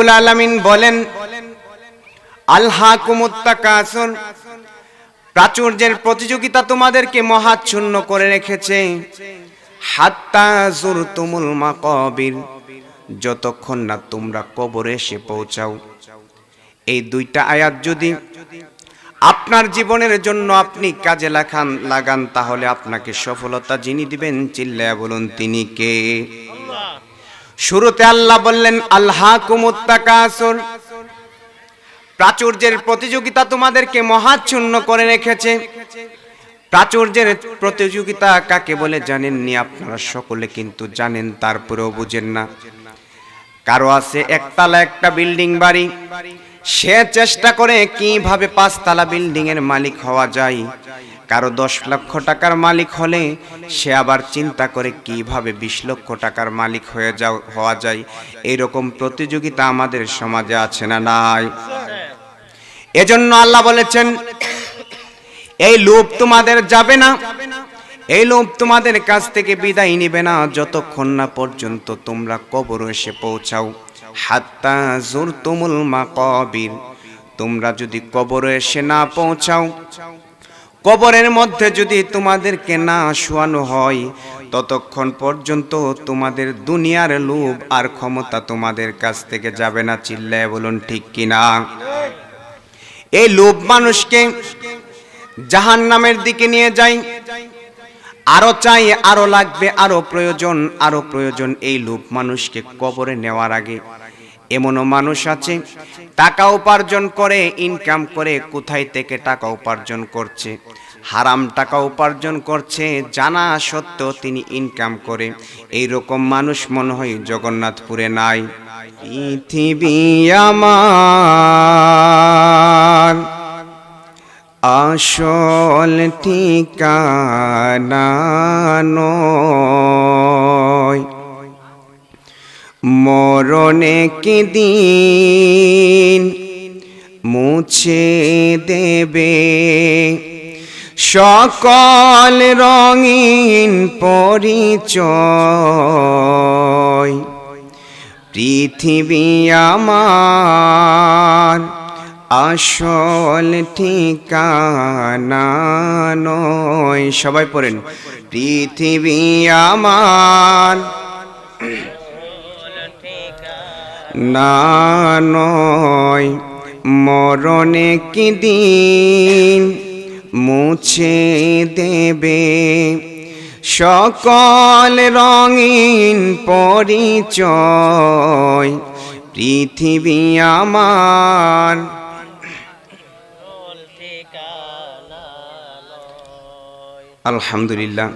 রব্বুল আলামিন বলেন আল্লাহ কুমুত্তাকাসুর প্রাচুর্যের প্রতিযোগিতা তোমাদেরকে মহাচ্ছন্ন করে রেখেছে। হাত্তা জুরতুমুল মাকাবির, যতক্ষণ না তোমরা কবরে এসে পৌঁছাও। এই দুইটা আয়াত যদি আপনার জীবনের জন্য আপনি কাজে লাগান লাগান, তাহলে আপনাকে সফলতা যিনি দিবেন, চিল্লায়া বলুন, তিনি কে? শুরুতে আল্লাহ বললেন আল্লাহ কুমুত্তাকাসুর প্রাচুর্যের প্রতিযোগিতা তোমাদেরকে মহাচ্ছন্ন করে রেখেছে। প্রাচুর্যের প্রতিযোগিতা কাকে বলে জানেননি আপনারা সকলে, কিন্তু জানেন তারপরেও বুঝেন না। কারও আছে একতলা একটা বিল্ডিং বাড়ি, সে চেষ্টা করে কীভাবে পাঁচতলা বিল্ডিং এর মালিক হওয়া যায়। কারও দশ লক্ষ টাকার মালিক হলে সে আবার চিন্তা করে কীভাবে বিশ লক্ষ টাকার মালিক হয়ে যাও, হওয়া যায়। এরকম প্রতিযোগিতা আমাদের সমাজে আছে না নাই? এজন্য আল্লাহ বলেছেন, এই লোভ তোমাদের যাবে না। এই লোভ তোমাদের কাছ থেকে বিদায় নিবে না। যতক্ষণ না পর্যন্ত তোমরা কবর এসে পৌঁছাও। হাত্তা জোর তুমুল মা কবির তোমরা যদি কবর এসে না পৌঁছাও কবরের মধ্যে যদি তোমাদেরকে না শোয়ানো হয়, ততক্ষণ পর্যন্ত তোমাদের দুনিয়ার লোভ আর ক্ষমতা তোমাদের কাছ থেকে যাবে না, চিল্লায় বলুন ঠিক কিনা? এই লোভ মানুষকে জাহান নামের দিকে নিয়ে যায়। আরও চাই, আরও লাগবে, আরও প্রয়োজন আরও প্রয়োজন। এই লোভ মানুষকে কবরে নেওয়ার আগে এমনও মানুষ আছে, টাকা উপার্জন করে ইনকাম করে, কোথায় থেকে টাকা উপার্জন করছে? হারাম টাকা উপার্জন করছে, জানা সত্ত্বেও তিনি ইনকাম করে। এই রকম মানুষ মনে হয় জগন্নাথপুরে নাই। পৃথিবী আমার আসল ঠিকানা মরণে কি দিন মুছে দেবে। সকল রঙিন পরিচয় পৃথিবী আমার আসল ঠিকানা নয়। সবাই পড়েন। পৃথিবী আমার না নয়, মরণে কি দিন মুছে দেবে? সকল রঙিন পরিচয় পৃথিবী আমার। আলহামদুলিল্লাহ,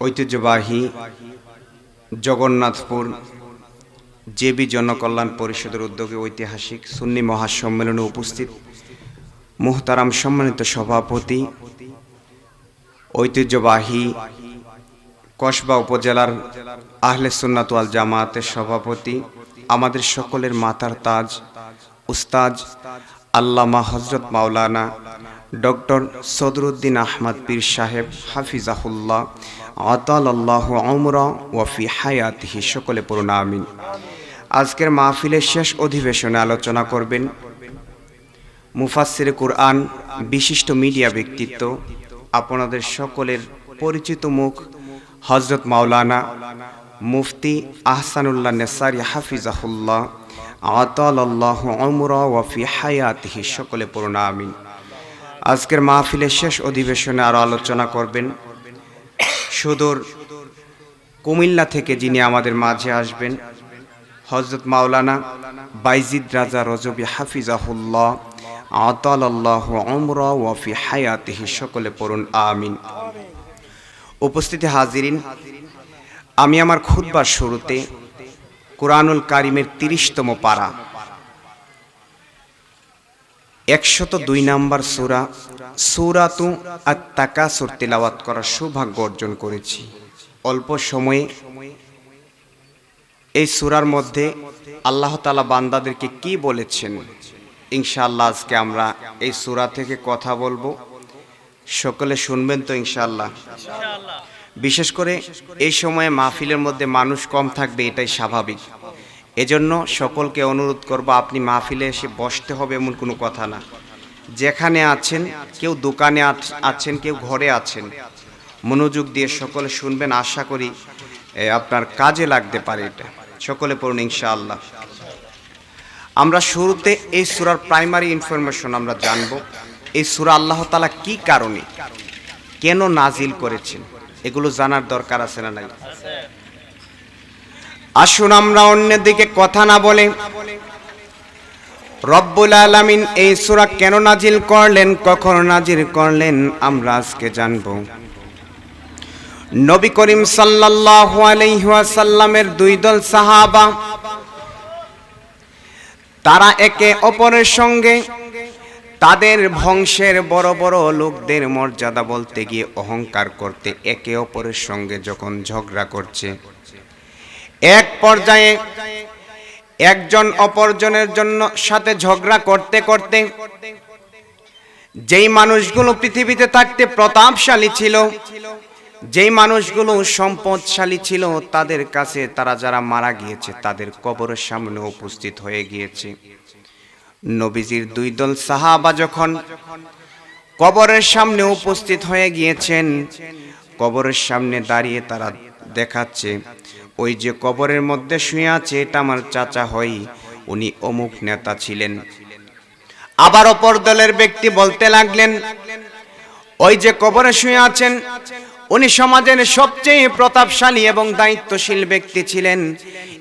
ঐতিহ্যবাহী জগন্নাথপুর জেবি জনকল্যাণ পরিষদের উদ্যোগে ঐতিহাসিক সুন্নি মহাসম্মেলনে উপস্থিত মুহতারাম সম্মানিত সভাপতি, ঐতিহ্যবাহী কসবা উপজেলার আহলে সুন্নাতওয়াল জামায়াতের সভাপতি, আমাদের সকলের মাতার তাজ, উস্তাজ আল্লামা হজরত মাওলানা ডক্টর সদরুদ্দিন আহমদ পীর সাহেব হাফিজাহুল্লাহ আতাল আল্লাহ আমরা ওয়াফি হায়াতিহি, সকলে পড়ুন, আমিন। আজকের মাহফিলের শেষ অধিবেশনে আলোচনা করবেন মুফাসির কুরআন, বিশিষ্ট মিডিয়া ব্যক্তিত্ব, আপনাদের সকলের পরিচিত মুখ হজরত মাওলানা মুফতি আহসানুল্লাহ নেসারি হাফিজাহুল্লাহ, আতাল আল্লাহ আমরা ওয়াফি হায়াতিহি, সকলে পড়ুন, আমিন। আজকের মাহফিলের শেষ অধিবেশনে আরও আলোচনা করবেন সুদূর কুমিল্লা থেকে যিনি আমাদের মাঝে আসবেন হজরত মাওলানা বাইজিদ রাজা রজবি হাফিজাহুল্লাহ আতাল আল্লাহ আমরা ওয়াফি হায়াতিহি, সকলে পড়ুন, আমিন। উপস্থিতি হাজিরিন, আমি আমার খুতবার শুরুতে কোরআনুল কারিমের তিরিশতম পারা একশত দুই নাম্বার সুরা, সুরাতু আত্মাকাসুর তেলাওয়াত করার সৌভাগ্য অর্জন করেছি। অল্প সময়ে এই সুরার মধ্যে আল্লাহ তালা বান্দাদেরকে কি বলেছেন? ইনশাআল্লাহ আজকে আমরা এই সুরা থেকে কথা বলব। সকলে শুনবেন তো ইনশাআল্লাহ। বিশেষ করে এই সময়ে মাহফিলের মধ্যে মানুষ কম থাকবে, এটাই স্বাভাবিক। এজন্য সকলকে অনুরোধ করব, আপনি মাহফিলে এসে বসতে হবে এমন কোনো কথা না। যেখানে আছেন, কেউ দোকানে আছেন, কেউ ঘরে আছেন, মনোযোগ দিয়ে সকলে শুনবেন, আশা করি আপনার কাজে লাগতে পারে এটা। সকলে পড়ুন, ইনশাআল্লাহ। আমরা শুরুতে এই সুরার প্রাইমারি ইনফরমেশন আমরা জানব, এই সুরা আল্লাহ তালা কি কারণে, কেন নাজিল করেছেন, এগুলো জানার দরকার আছে না নাই? আসুন আমরা অন্যের দিকে কথা না বলে। রব্বুল আলামিন এই সূরা কেন নাজিল করলেন, কখন নাজিল করলেন, আমরা আজকে জানব। নবী করিম সাল্লাল্লাহু আলাইহি ওয়াসাল্লামের দুই দল সাহাবা, তারা একে অপরের সঙ্গে তাদের বংশের বড় বড় লোকদের মর্যাদা বলতে গিয়ে অহংকার করতে একে অপরের সঙ্গে যখন ঝগড়া করছে। এক পর্যায়ে একজন অপরজনের জন্য সাথে ঝগড়া করতে করতে যেই মানুষগুলো পৃথিবীতে থাকতে প্রতাপশালী ছিল, যেই মানুষগুলো সম্পদশালী ছিল, তাদের কাছে তারা যারা মারা গিয়েছে, তাদের কবরের সামনে উপস্থিত হয়ে গিয়েছে। নবীজির দুই দল সাহাবা যখন কবরের সামনে উপস্থিত হয়ে গিয়েছেন, কবরের সামনে দাঁড়িয়ে তারা দেখাচ্ছে ওই যে কবরের মধ্যে শুয়ে আছে, এটা আমার চাচা হই, উনি অমুক নেতা ছিলেন। আবার অপর দলের ব্যক্তি বলতে লাগলেন, ওই যে কবরে শুয়ে আছেন, উনি সমাজের সবচেয়ে প্রতাপশালী এবং দায়িত্বশীল ব্যক্তি ছিলেন।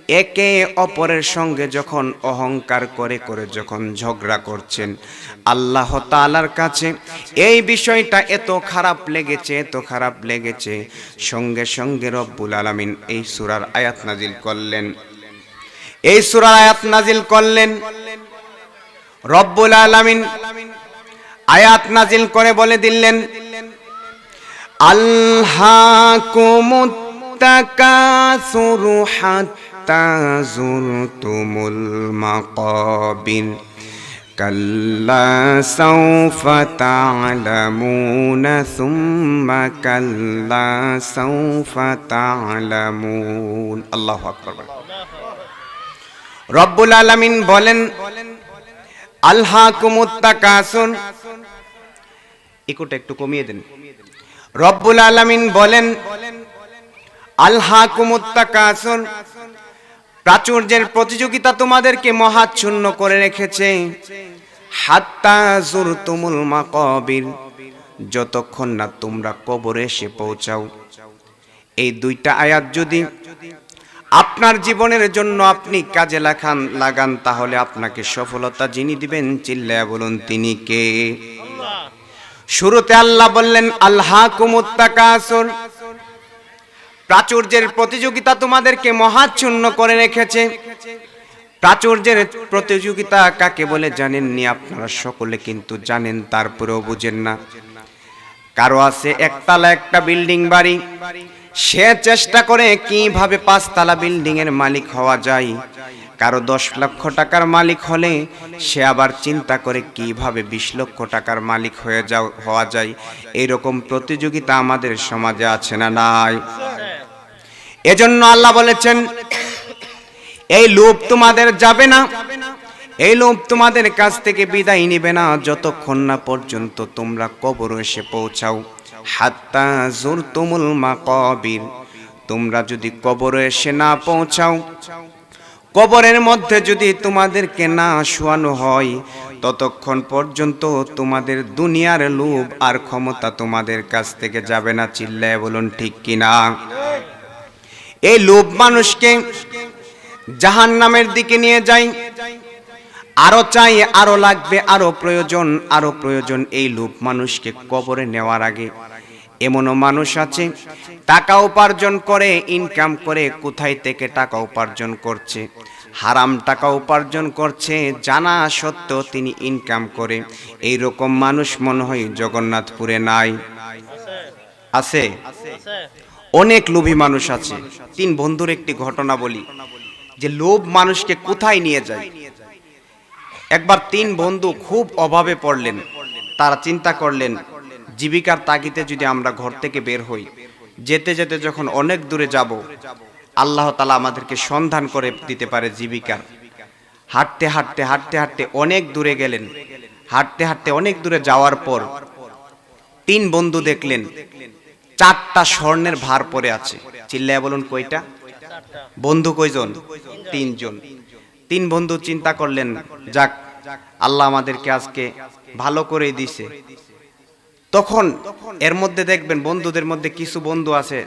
একে অপরের সঙ্গে যখন অহংকার করে করে যখন ঝগড়া করছেন, আল্লাহ তাআলার কাছে এই বিষয়টা এত খারাপ লেগেছে, এত খারাপ লেগেছে। সঙ্গে সঙ্গে রব্বুল আলামিন এই সুরার আয়াত নাজিল করলেন। এই সূরার আয়াত নাজিল করলেন। রব্বুল আলামিন আয়াত নাজিল করে বলে দিলেন আল্লাহ আল্হাকুমুত তাকাসুরু হাত্তা জুরতুমুল মাকাবির কাল্লা সাউফা তা'লামুনা সুম্মা কাল্লা সাউফা তা'লামুন আল্লাহু আকবার রব্বুল আলামিন বলেন আল্হাকুমুত তাকাসুন ইকোটা একটু কমিয়ে দেন রব্বুল আলামিন বলেন আল্লাহ কুমুত্তাকাসুন প্রাচুর্যের প্রতিযোগিতা তোমাদেরকে মহাচ্ছন্ন করে রেখেছে। হাত্তা জুরতুমুল মাকাবির যতক্ষণ না তোমরা কবরে এসে পৌঁছাও। এই দুইটা আয়াত যদি আপনার জীবনের জন্য আপনি কাজে লাগান লাগান তাহলে আপনাকে সফলতা যিনি দিবেন চিল্লায়া বলুন তিনি কে? শুরুতে আল্লাহ বললেন আল্লাহ কুমুত্তাকাসুর প্রাচুর্যের প্রতিযোগিতা তোমাদেরকে মহাচ্ছন্ন করে রেখেছে। প্রাচুর্যের প্রতিযোগিতা কাকে বলে জানেননি আপনারা সকলে, কিন্তু জানেন তারপরেও বুঝেন না। কারও আছে একতলা একটা বিল্ডিং বাড়ি, সে চেষ্টা করে কীভাবে পাঁচতলা বিল্ডিং এর মালিক হওয়া যায়। কারও দশ লক্ষ টাকার মালিক হলে সে আবার চিন্তা করে কীভাবে বিশ লক্ষ টাকার মালিক হয়ে যাও হওয়া যায়। এরকম প্রতিযোগিতা আমাদের সমাজে আছে না নাই? এজন্য আল্লাহ বলেছেন, এই লোভ তোমাদের যাবে না। এই লোভ তোমাদের কাছ থেকে বিদায় নিবে না। যতক্ষণ না পর্যন্ত তোমরা কবর এসে পৌঁছাও। হাত্তা জোর তুমুল মা কবির তোমরা যদি কবর এসে না পৌঁছাও, কবরের মধ্যে যদি তোমাদেরকে না শোয়ানো হয়, ততক্ষণ পর্যন্ত তোমাদের দুনিয়ার লোভ আর ক্ষমতা তোমাদের কাছ থেকে যাবে না। চিল্লায় বলুন, ঠিক কিনা? এই লোভ মানুষকে জাহান নামের দিকে নিয়ে যায় আরও চাই, আরও লাগবে, আরও প্রয়োজন আরও প্রয়োজন এই লোভ মানুষকে কবরে নেওয়ার আগে। এমনও মানুষ আছে, টাকা উপার্জন করে ইনকাম করে, কোথায় থেকে টাকা উপার্জন করছে? হারাম টাকা উপার্জন করছে, জানা সত্ত্বেও তিনি ইনকাম করে। এই রকম মানুষ মনে হয় জগন্নাথপুরে নাই। আছে। অনেক লোভী মানুষ আছে। তিন বন্ধুর একটি ঘটনা বলি, যে লোভ মানুষকে কোথায় নিয়ে যায়? একবার তিন বন্ধু খুব অভাবে পড়লেন। তারা চিন্তা করলেন, জীবিকার তাগিতে যদি আমরা ঘর থেকে বের হই, যেতে যেতে যখন অনেক দূরে যাব, আল্লাহ তালা আমাদেরকে সন্ধান করে দিতে পারে জীবিকার। হাঁটতে হাঁটতে হাঁটতে হাঁটতে অনেক দূরে গেলেন। হাঁটতে হাঁটতে অনেক দূরে যাওয়ার পর তিন বন্ধু দেখলেন চারটা স্বর্ণের ভার পরে আছে। চিল্লায় বলুন কয়টা? বন্ধু কয়জন? তিনজন। তিন বন্ধু চিন্তা করলেন যাক আল্লাহ আমাদেরকে আজকে ভালো করেই দিছে। তখন এর মধ্যে দেখবেন বন্ধুদের মধ্যে কিছু বন্ধু আছে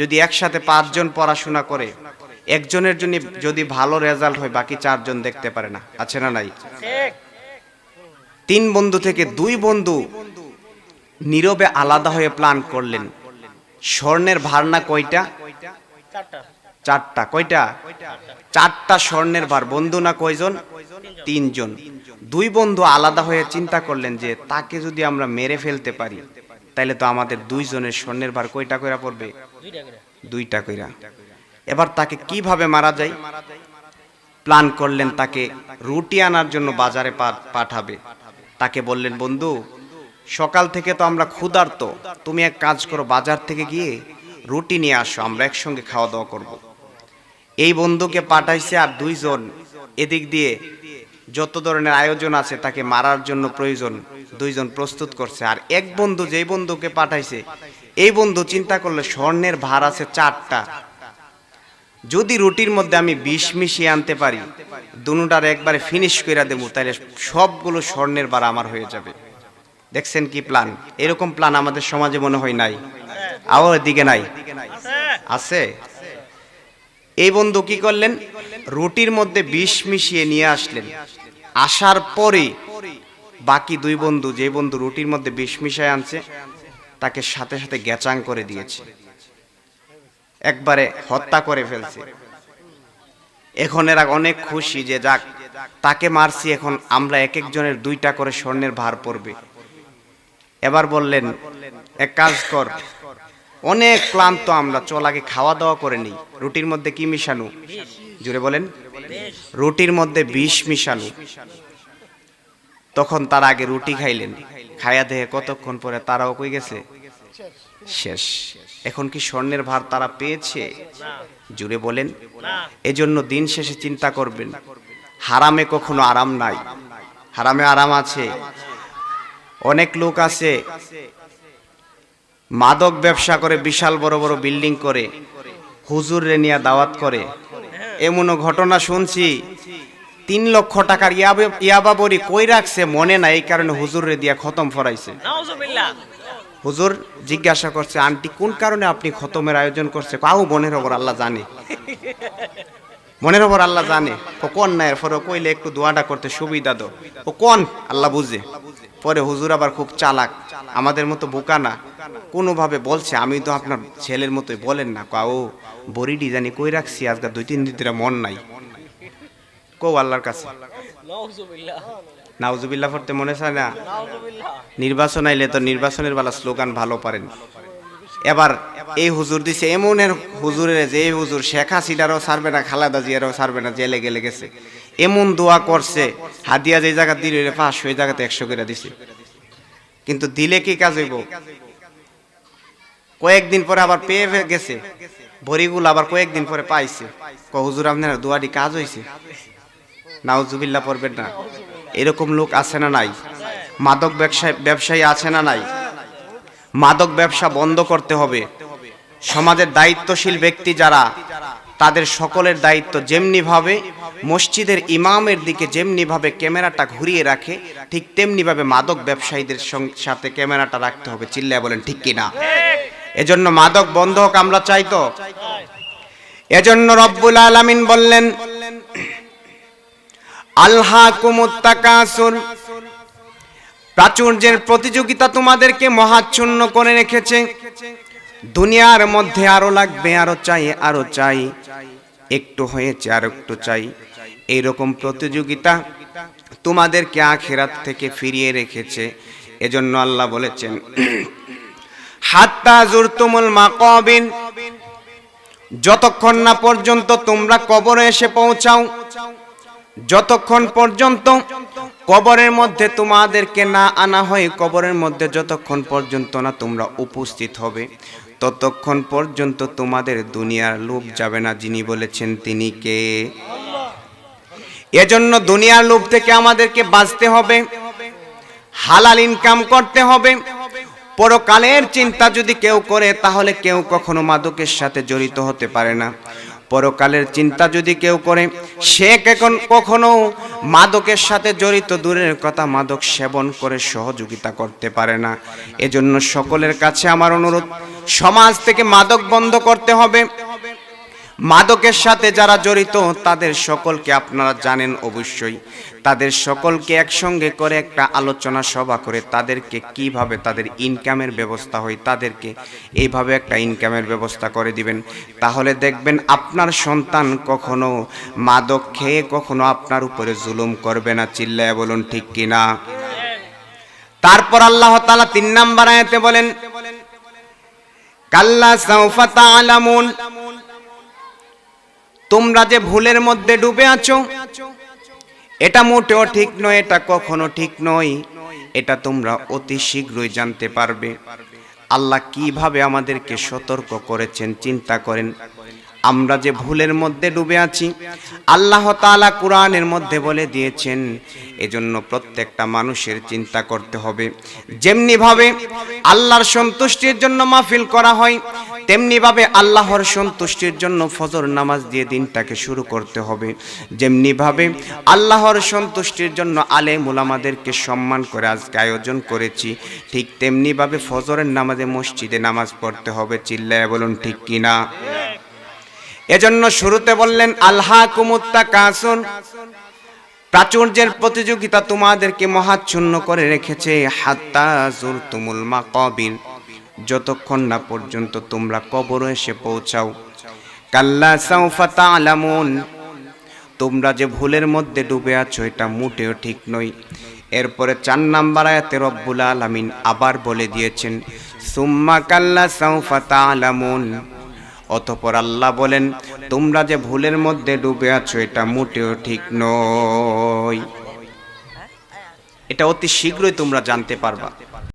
যদি একসাথে পাঁচজন পড়াশোনা করে একজনের জন্য যদি ভালো রেজাল্ট হয় বাকি চারজন দেখতে পারে না। আছে না নাই? তিন বন্ধু থেকে দুই বন্ধু নীরবে আলাদা হয়ে প্ল্যান করলেন। স্বর্ণের ভারনা কয়টা? চারটা। কয়টা? চারটা স্বর্ণের ভার। বন্ধু না কয়জন? তিনজন। দুই বন্ধু আলাদা হয়ে চিন্তা করলেন যে তাকে যদি আমরা মেরে ফেলতে পারি তাহলে তো আমাদের দুইজনের স্বর্ণের ভার কয়টা কইরা পড়বে? দুইটা কইরা। এবার তাকে কীভাবে মারা যায়? প্ল্যান করলেন তাকে রুটি আনার জন্য বাজারে পাঠাবে। তাকে বললেন বন্ধু সকাল থেকে তো আমরা ক্ষুধার্ত। তুমি এক কাজ করো, বাজার থেকে গিয়ে রুটি নিয়ে আসো, আমরা একসঙ্গে খাওয়া দাওয়া করব। এই বন্ধুকে পাঠাইছে আর দুইজন এদিক দিয়ে যত ধরনের আয়োজন আছে তাকে মারার জন্য প্রয়োজন, দুইজন প্রস্তুত করছে। আর এক বন্ধু যেই বন্ধুকে পাঠাইছে, এই বন্ধু চিন্তা করলে স্বর্ণের ভার আছে চারটা। যদি রুটির মধ্যে আমি বিষ মিশিয়ে আনতে পারি দুনুটার একবারে ফিনিশ করে দেবো তাহলে সবগুলো স্বর্ণের বার আমার হয়ে যাবে। দেখছেন কি প্ল্যান এরকম প্ল্যান আমাদের সমাজে মনে হয় নাই। আবার দিকে নাই। আছে? এই বন্ধু কি করলেন? রুটির মধ্যে বিষ মিশিয়ে নিয়ে আসলেন। আসার পরে বাকি দুই বন্ধু, যে বন্ধু রুটির মধ্যে বিষ মিশায় আনছে, তাকে সাথে সাথে গ্যাচাং করে দিয়েছে। একবারে হত্যা করে ফেলছে। এখন এরা অনেক খুশি যে যাক, তাকে মারছি, এখন আমরা এক একজনের দুইটা করে স্বর্ণের ভার পড়বে। এবার বললেন, এক কাজ কর। অনেক ক্লান্ত আমরা, চল আগে খাওয়া দাওয়া করে নিই। রুটির মধ্যে কি মিশানো? জুড়ে বলেন, রুটির মধ্যে বিষ মিশানো। তখন তার আগে রুটি খাইলেন। খায়া দেহে কতক্ষণ পরে তারাও কই গেছে? শেষ। এখন কি স্বর্ণের ভার তারা পেয়েছে? জুড়ে বলেন, এজন্য দিন শেষে চিন্তা করবেন। হারামে কখনো আরাম নাই। হারামে আরাম আছে। অনেক লোক আছে মাদক ব্যবসা করে বিশাল বড় বড় বিল্ডিং করে হুজুর রে নিয়ে দাওয়াত করে। এমনও ঘটনা শুনছি তিন লক্ষ টাকার ইয়াবে- বড়ি কই রাখছে মনে নাই এই কারণে হুজুর রে দিয়া খতম ফরাইছে। হুজুর জিজ্ঞাসা করছে আন্টি কোন কারণে আপনি খতমের আয়োজন করছে? কাউ মনের ওপর আল্লাহ জানে। মনের ওপর আল্লাহ জানে। ও কোন না এরপরে কইলে একটু দোয়াটা করতে সুবিধা দো ও কোন? আল্লাহ বুঝে। পরে হুজুর আবার খুব চালাক। আমাদের মতো বোকা না। কোনোভাবে বলছে, আমি তো আপনার ছেলের মতোই। বলেন না। কাউ বড়িডি জানি কই রাখছি? আজকে দুই, তিন দিন ধরে মন নাই। কৌ আল্লাহর কাছে। নাউজুবিল্লাহ পড়তে মনে চায় না? নির্বাচন আইলে তো নির্বাচনের বেলা স্লোগান ভালো পারেন। এবার এই হুজুর দিছে, এমনের হুজুরের যে এই হুজুর শেখ হাসিনারও ছাড়বে না, খালাদা জিয়ারও ছাড়বে না, জেলে গেলে গেছে। এমন দোয়া করছে, হাদিয়া যে জায়গা দিল পাঁচশো ওই জায়গাতে একশো করে দিছে। কিন্তু দিলে কি কাজ হইব? কয়েকদিন পরে আবার পেয়ে গেছে বড়িগুলো আবার কয়েকদিন পরে পাইছে। ক, হুজুর আপনার দোয়াটি কাজ হইছে? নাউজুবিল্লাহ পড়বেন না। এরকম লোক আছে না নাই? মাদক ব্যবসায় ব্যবসায়ী আছে না নাই? মাদক ব্যবসা বন্ধ করতে হবে। সমাজের দায়িত্বশীল ব্যক্তি যারা, তাদের সকলের দায়িত্ব যেমনি ভাবে মসজিদের ইমামের দিকে যেমনি ভাবে ক্যামেরাটা ঘুরিয়ে রাখে, ঠিক তেমনি ভাবে মাদক ব্যবসায়ীদের সাথে ক্যামেরাটা রাখতে হবে। চিল্লায় বলেন, ঠিক কিনা? এজন্য মাদক বন্ধ হোক, আমরা চাই তো। এজন্য রব্বুল আলামিন বললেন আল্লাহ কুমুত্তাকাসুর প্রাচুর্যের প্রতিযোগিতা তোমাদেরকে মহাচ্ছন্ন করে রেখেছে। দুনিয়ার মধ্যে আরও লাগবে, আরও চাই আরও চাই। একটু হয়েছে, আর একটু চাই। এইরকম প্রতিযোগিতা তোমাদেরকে আখেরাত থেকে ফিরিয়ে রেখেছে। এজন্য আল্লাহ বলেছেন হাত্তা জুরতুমুল মাকাবিন, যতক্ষণ না পর্যন্ত তোমরা কবরে এসে পৌঁছাও যতক্ষণ পর্যন্ত কবরের মধ্যে তোমাদেরকে না আনা হয়, কবরের মধ্যে যতক্ষণ পর্যন্ত না তোমরা উপস্থিত হবে, ততক্ষণ পর্যন্ত তোমাদের দুনিয়ার লোভ যাবে না, যিনি বলেছেন তিনি কে। এজন্য দুনিয়ার লোভ থেকে আমাদেরকে বাঁচতে হবে, হালাল ইনকাম করতে হবে। পরকালের চিন্তা যদি কেউ করে, তাহলে কেউ কখনো মাদকের সাথে জড়িত হতে পারে না। পরকালের চিন্তা যদি কেউ করে, সে এখন কখনো মাদকের সাথে জড়িত, দূরের কথা মাদক সেবন করে সহযোগিতা করতে পারে না। এজন্য সকলের কাছে আমার অনুরোধ, সমাজ থেকে মাদক বন্ধ করতে হবে। মাদকের সাথে যারা জড়িত, তাদের সকলকে আপনারা জানেন অবশ্যই। তাদের সকলকে একসঙ্গে করে একটা আলোচনা সভা করে তাদেরকে কীভাবে তাদের ইনকামের ব্যবস্থা হয়, তাদেরকে এইভাবে একটা ইনকামের ব্যবস্থা করে দিবেন। তাহলে দেখবেন আপনার সন্তান কখনো মাদক খেয়ে কখনো আপনার উপরে জুলুম করবে না চিল্লায় বলুন ঠিক কিনা? তারপর আল্লাহ তাআলা তিন নাম্বার আয়াতে বলেন, কাল্লা সাউফা তাআলামুন। তোমরা যে ভুলের মধ্যে ডুবে আছো, এটা মোটেও ঠিক নয়, এটা কখনো ঠিক নয়। এটা তোমরা অতি শীঘ্রই জানতে পারবে। আল্লাহ কীভাবে আমাদেরকে সতর্ক করেছেন, চিন্তা করেন। আমরা যে ভুলের মধ্যে ডুবে আছি, আল্লাহ তাআলা কোরআনের মধ্যে বলে দিয়েছেন, এজন্য প্রত্যেকটা মানুষের চিন্তা করতে হবে। যেমনি ভাবে আল্লাহর সন্তুষ্টির জন্য মাহফিল করা হয় তেমনি ভাবে আল্লাহর সন্তুষ্টির জন্য ফজর নামাজ দিয়ে দিনটাকে শুরু করতে হবে। যেমনি ভাবে আল্লাহর সন্তুষ্টির জন্য আলে মুলামাদেরকে সম্মান করে আজকে আয়োজন করেছি, ঠিক তেমনি ভাবে ফজরের নামাজে মসজিদে নামাজ পড়তে হবে, চিল্লায় বলুন ঠিক কিনা? এজন্য শুরুতে বললেন আল্লাহ কুমুত্তা কাসুন প্রাচুর্যের প্রতিযোগিতা তোমাদেরকে মহাচ্ছন্ন করে রেখেছে, হাত্তা জুর তুমুল মা কবির যতক্ষণ না পর্যন্ত তোমরা কবর এসে পৌঁছাও। কাল্লা সাউফা তালামুন তোমরা যে ভুলের মধ্যে ডুবে আছো, এটা মোটেও ঠিক নয়। এরপরে চার নাম্বার আয়াতে রব্বুল আলামিন আবার বলে দিয়েছেন, সুম্মা কাল্লা সাউফা তালামুন অতপর আল্লাহ বলেন, তোমরা যে ভুলের মধ্যে ডুবে আছো, এটা মোটেও ঠিক নয়। এটা অতি শীঘ্রই তোমরা জানতে পারবা।